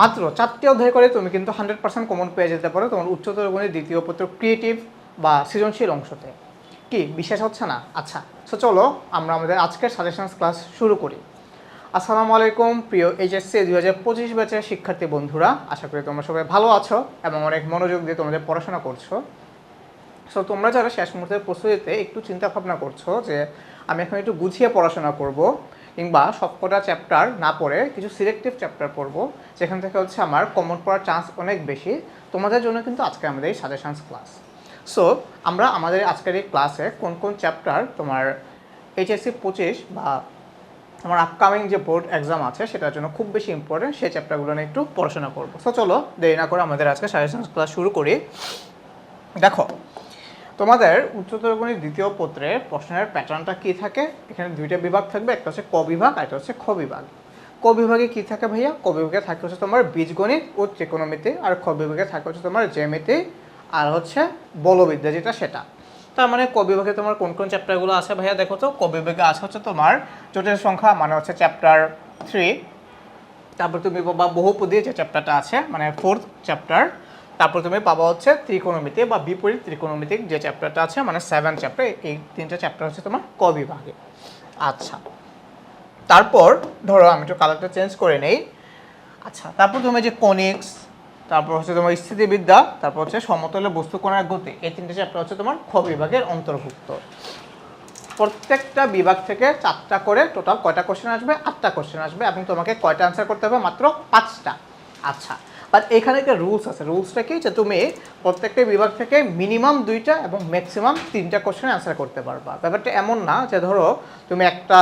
মাত্র চারটি অধ্যায় করে তুমি কিন্তু হান্ড্রেড পার্সেন্ট কমন পেয়ে যেতে পারো তোমার উচ্চতর গণিত দ্বিতীয় পত্র ক্রিয়েটিভ বা সৃজনশীল অংশতে। কি? বিশেষ হচ্ছে না? আচ্ছা সো চলো আমরা আমাদের আজকের সাজেশনস ক্লাস শুরু করি। আসসালামু আলাইকুম, প্রিয় এইচএসসি দুই হাজার পঁচিশ ব্যাচের শিক্ষার্থী বন্ধুরা। আশা করি তোমরা সবাই ভালো আছো এবং অনেক মনোযোগ দিয়ে তোমাদের পড়াশোনা করছ। সো তোমরা যারা শেষ মুহূর্তের প্রস্তুতিতে একটু চিন্তা ভাবনা করছ যে আমি এখন একটু গুছিয়ে পড়াশোনা করব কিংবা সবকটা চ্যাপ্টার না পড়ে কিছু সিলেক্টিভ চ্যাপ্টার পড়ব, যেখান থেকে হচ্ছে আমার কমন পড়ার চান্স অনেক বেশি। তোমাদের জন্য কিন্তু আজকে আমাদের এই সাজেশনস ক্লাস সো আমরা আমাদের আজকের এই ক্লাসে কোন কোন চ্যাপ্টার তোমার এইচএসসি পঁচিশ বা আমার আপকামিং যে বোর্ড এক্সাম আছে, সেটার জন্য খুব বেশি ইম্পর্টেন্ট সেই চ্যাপ্টারগুলো নিয়ে একটু পড়াশোনা করব। সো চলো দেরি না করে আমাদের আজকে সাজেশনস ক্লাস শুরু করি। দেখো তোমাদের উচ্চতর গণিত দ্বিতীয় পত্রের প্রশ্নের প্যাটার্নটা কি থাকে? এখানে দুইটা বিভাগ থাকবে, একটা হচ্ছে ক বিভাগ আর একটা হচ্ছে খ বিভাগ। ক বিভাগে কি থাকে ভাইয়া? ক বিভাগে থাকে হচ্ছে তোমার বীজগণিত ও ত্রিকোণমিতি, আর খ বিভাগে থাকে হচ্ছে তোমার জ্যামিতি, আর হচ্ছে বলবিদ্যা যেটা সেটা। তার মানে ক বিভাগে তোমার কোন কোন চ্যাপ্টারগুলো আছে ভাইয়া? দেখো তো, ক বিভাগে আছে হচ্ছে তোমার জটিল সংখ্যা মানে হচ্ছে চ্যাপ্টার থ্রি, তারপর তুমি পাবা বহুপদী যে চ্যাপ্টারটা আছে মানে ফোর্থ চ্যাপ্টার তারপর তুমি পাবা হচ্ছে ত্রিকোণমিতি বা বিপরীত ত্রিকোণমিতিক যে চ্যাপ্টারটা আছে মানে সেভেন চ্যাপ্টার এই তিনটা চ্যাপ্টার হচ্ছে তোমার ক বিভাগে। আচ্ছা। তারপর ধরো আমি একটু কালারটা চেঞ্জ করে নেই। আচ্ছা তারপর তুমি যে কনিক্স, তারপর হচ্ছে তোমার স্থিতিবিদ্যা, তারপর হচ্ছে সমতলে বস্তু কোনার গতি, এই তিনটে চ্যাপ্টার হচ্ছে তোমার খ বিভাগের অন্তর্ভুক্ত। প্রত্যেকটা বিভাগ থেকে চারটা করে টোটাল কয়টা কোশ্চেন আসবে? আটটা কোশ্চেন আসবে এবং তোমাকে কয়টা অ্যান্সার করতে হবে? মাত্র পাঁচটা। আচ্ছা বাট এখানে একটা রুলস আছে। রুলসটা কি? যে তুমি প্রত্যেকটা বিভাগ থেকে মিনিমাম দুইটা এবং ম্যাক্সিমাম তিনটা কোশ্চেন অ্যান্সার করতে পারবা। ব্যাপারটা এমন না যে ধরো তুমি একটা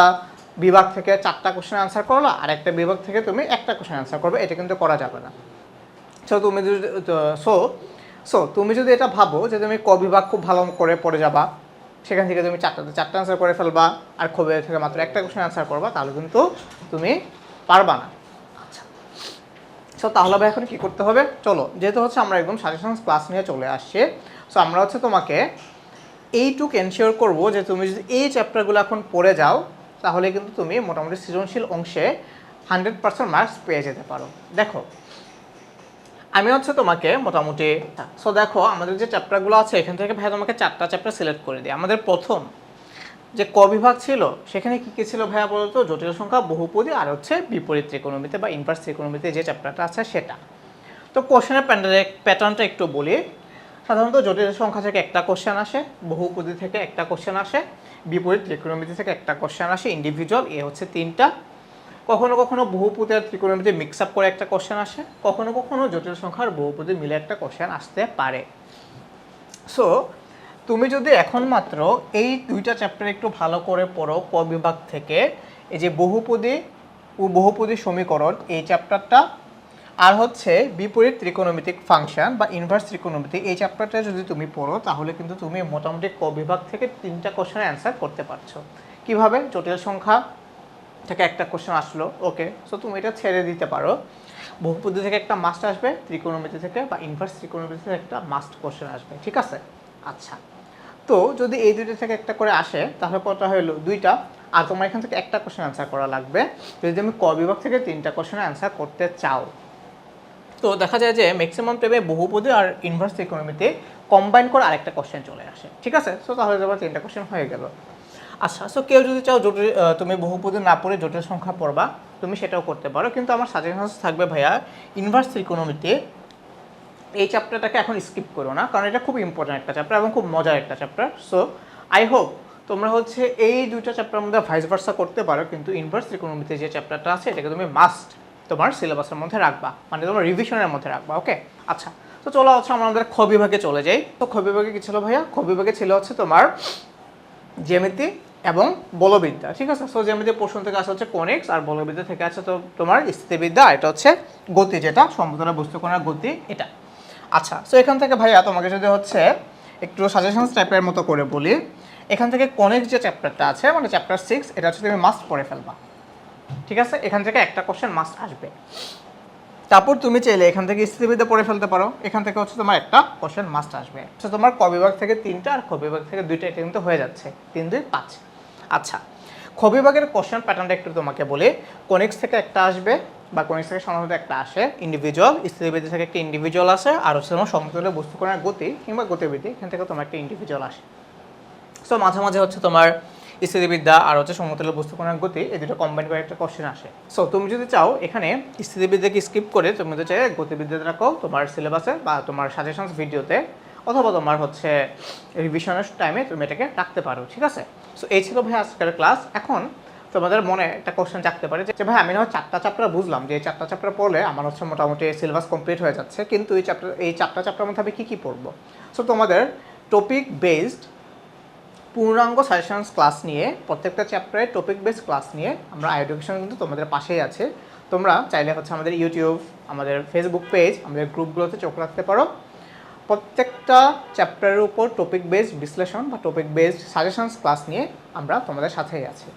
বিভাগ থেকে চারটা কোশ্চেন অ্যান্সার করল, আর একটা বিভাগ থেকে তুমি একটা কোশ্চেন অ্যান্সার করবে, এটা কিন্তু করা যাবে না। সো তুমি যদি সো সো তুমি যদি এটা ভাবো যে তুমি ক বিভাগ খুব ভালো করে পড়ে যাবা, সেখান থেকে তুমি চারটাতে চারটা অ্যান্সার করে ফেলবা, আর খবে থেকে মাত্র একটা কোশ্চেন অ্যান্সার করবা, তাহলে কিন্তু তুমি পারবা না। সো তাহলে ভাই এখন কী করতে হবে? চলো, যেহেতু হচ্ছে আমরা একদম সাজেশন ক্লাস নিয়ে চলে আসছি সো আমরা হচ্ছে তোমাকে এইটুক এনশিওর করব যে তুমি যদি এই চ্যাপ্টারগুলো এখন পড়ে যাও, তাহলে কিন্তু তুমি মোটামুটি সৃজনশীল অংশে হান্ড্রেড পার্সেন্ট মার্কস পেয়ে যেতে পারো। দেখো, আমি হচ্ছে তোমাকে মোটামুটি সো দেখো, আমাদের যে চ্যাপ্টারগুলো আছে, এখান থেকে ভাই তোমাকে চারটা চ্যাপ্টার সিলেক্ট করে দিই। আমাদের প্রথম যে ক বিভাগ ছিল, সেখানে কি কি ছিল ভাইয়া বলতো? জটিল সংখ্যা, বহুপদী, আর হচ্ছে বিপরীত ত্রিকোণমিতি বা ইনভার্স ত্রিকোণমিতি যে চ্যাপ্টারটা আছে সেটা। তো কোশ্চেনের প্যাটার্নটা একটু বলি। সাধারণত জটিল সংখ্যা থেকে একটা কোশ্চেন আসে, বহুপদী থেকে একটা কোশ্চেন আসে, বিপরীত ত্রিকোণমিতি থেকে একটা কোশ্চেন আসে ইন্ডিভিজুয়াল এ হচ্ছে তিনটা। কখনো কখনো বহুপদী আর ত্রিকোণমিতি মিক্স আপ করে একটা কোশ্চেন আসে, কখনো কখনো জটিল সংখ্যার বহুপদী মিলে একটা কোশ্চেন আসতে পারে। সো তুমি যদি এখন মাত্র এই দুইটা চ্যাপ্টার একটু ভালো করে পড়ো ক বিভাগ থেকে, এই যে বহুপদী ও বহুপদী সমীকরণ, এই চ্যাপ্টারটা আর হচ্ছে বিপরীত ত্রিকোণমিতিক ফাংশন বা ইনভার্স ত্রিকোণমিতি, এই চ্যাপ্টারটা যদি তুমি পড়ো, তাহলে কিন্তু তুমি মোটামুটি ক বিভাগ থেকে তিনটা কোশ্চেনের অ্যান্সার করতে পারছ। কীভাবে? জটিল সংখ্যা থেকে একটা কোশ্চেন আসলো। ওকে সো তুমি এটা ছেড়ে দিতে পারো। বহুপদী থেকে একটা মাস্ট আসবে, ত্রিকোণমিতি থেকে বা ইনভার্স ত্রিকোণমিতি থেকে একটা মাস্ট কোশ্চেন আসবে। ঠিক আছে? আচ্ছা। তো যদি এই দুইটা থেকে একটা করে আসে, তাহলে কটা হলো? দুইটা। আর তোমার এখান থেকে একটা কোশ্চেন অ্যান্সার করা লাগবে। যদি তুমি ক বিভাগ থেকে তিনটা কোশ্চেন অ্যান্সার করতে চাও। তো দেখা যায় যে ম্যাক্সিমাম টাইমে বহুপদী আর ইনভার্স ইকোনমিতে কম্বাইন করে আরেকটা কোশ্চেন চলে আসে। ঠিক আছে? সো তাহলে তোমার তিনটা কোশ্চেন হয়ে গেল। আচ্ছা সো কেউ যদি চাও জটিল তুমি বহুপদী না পড়ে জটিল সংখ্যা পড়বা, তুমি সেটাও করতে পারো। কিন্তু আমার সাজেশন থাকবে, ভাইয়া ইনভার্স ইকোনমিতে এই চ্যাপ্টারটাকে এখন স্কিপ করো না, কারণ এটা খুব ইম্পর্ট্যান্ট একটা চ্যাপ্টার এবং খুব মজার একটা চ্যাপ্টার সো আই হোপ তোমরা হচ্ছে এই দুইটা চ্যাপ্টার মধ্যে ভাইস ভার্সা করতে পারো, কিন্তু ইনভার্স ইকোনমিতে যে চ্যাপ্টারটা আছে, এটাকে তুমি মাস্ট তোমার সিলেবাসের মধ্যে রাখবা মানে তোমার রিভিশনের মধ্যে রাখবা ওকে আচ্ছা তো চলো হচ্ছে আমরা আমাদের খ বিভাগে চলে যাই। তো খ বিভাগে কি ছিল ভাইয়া? খ বিভাগে ছিল হচ্ছে তোমার জ্যামিতি এবং বলবিদ্যা, ঠিক আছে? সো জ্যামিতি পোর্শন থেকে আসা হচ্ছে কোনিক্স আর বলবিদ্যা থেকে আছে তো তোমার স্থিতিবিদ্যা এটা হচ্ছে গতি যেটা সমতলের বস্তু কোণের গতি এটা। আচ্ছা সো এখান থেকে ভাইয়া তোমাকে যদি হচ্ছে একটু সাজেশন টাইপের মতো করে বলি, এখান থেকে কোনিক্স যে চ্যাপ্টারটা আছে মানে চ্যাপ্টার সিক্স এটা হচ্ছে তুমি মাস্ট পড়ে ফেলবা। ঠিক আছে? এখান থেকে একটা কোশ্চেন মাস্ট আসবে। তারপর তুমি চাইলে এখান থেকে স্থিতিবিদ্যা পড়ে ফেলতে পারো। এখান থেকে হচ্ছে তোমার একটা কোশ্চেন মাস্ট আসবে। আচ্ছা তোমার ক বিভাগ থেকে তিনটা আর খ বিভাগ থেকে দুইটা এটা কিন্তু হয়ে যাচ্ছে। তিন, দুই, পাঁচ। আচ্ছা খ বিভাগের কোশ্চেন প্যাটার্নটা একটু তোমাকে বলি। কোনিক্স থেকে একটা আসবে বা কোনিক্স থেকে সাধারণত একটা আসে ইন্ডিভিজুয়াল স্থিতিবিদ্যা থেকে একটা ইন্ডিভিজুয়াল আসে, আর হচ্ছে তোমার সমতুল্য বস্তুকণের গতি কিংবা গতিবিধি, এখান থেকে তোমার একটা ইন্ডিভিজুয়াল আসে। সো মাঝে মাঝে হচ্ছে তোমার স্থিতিবিদ্যা আর হচ্ছে সমতুল্য বস্তুকণার গতি, এই দুটো কম্বাইন করে একটা কোশ্চেন আসে। সো তুমি যদি চাও, এখানে স্থিতিবিদ্যাকে স্কিপ করে তুমি যদি চাই গতিবিদ্যাটা রাখো তোমার সিলেবাসে বা তোমার সাজেশনস ভিডিওতে অথবা তোমার হচ্ছে রিভিশনের টাইমে তুমি এটাকে রাখতে পারো, ঠিক আছে? সো এই ছিল ভাই আজকের ক্লাস এখন তোমাদের মনে একটা কোশ্চেন জাগতে পারে যে ভাই, আমি না চারটা চ্যাপ্টার বুঝলাম যে, এই চারটা চ্যাপ্টার পড়লে আমার হচ্ছে মোটামুটি সিলেবাস কমপ্লিট হয়ে যাচ্ছে, কিন্তু এই চ্যাপ্টার এই চারটা চ্যাপ্টার মধ্যে আমি কী কী পড়ব? সো তোমাদের টপিক বেসড পূর্ণাঙ্গ সাজেশনস ক্লাস নিয়ে, প্রত্যেকটা চ্যাপ্টারে টপিক বেসড ক্লাস নিয়ে আমরা আই এডুকেশন কিন্তু তোমাদের পাশেই আছে। তোমরা চাইলে হচ্ছে আমাদের ইউটিউব আমাদের ফেসবুক পেজ আমাদের গ্রুপগুলোতে চোখ রাখতে পারো। প্রত্যেকটা চ্যাপ্টারের উপর টপিক বেসড বিশ্লেষণ বা টপিক বেসড সাজেশনস ক্লাস নিয়ে আমরা তোমাদের সাথেই আছি।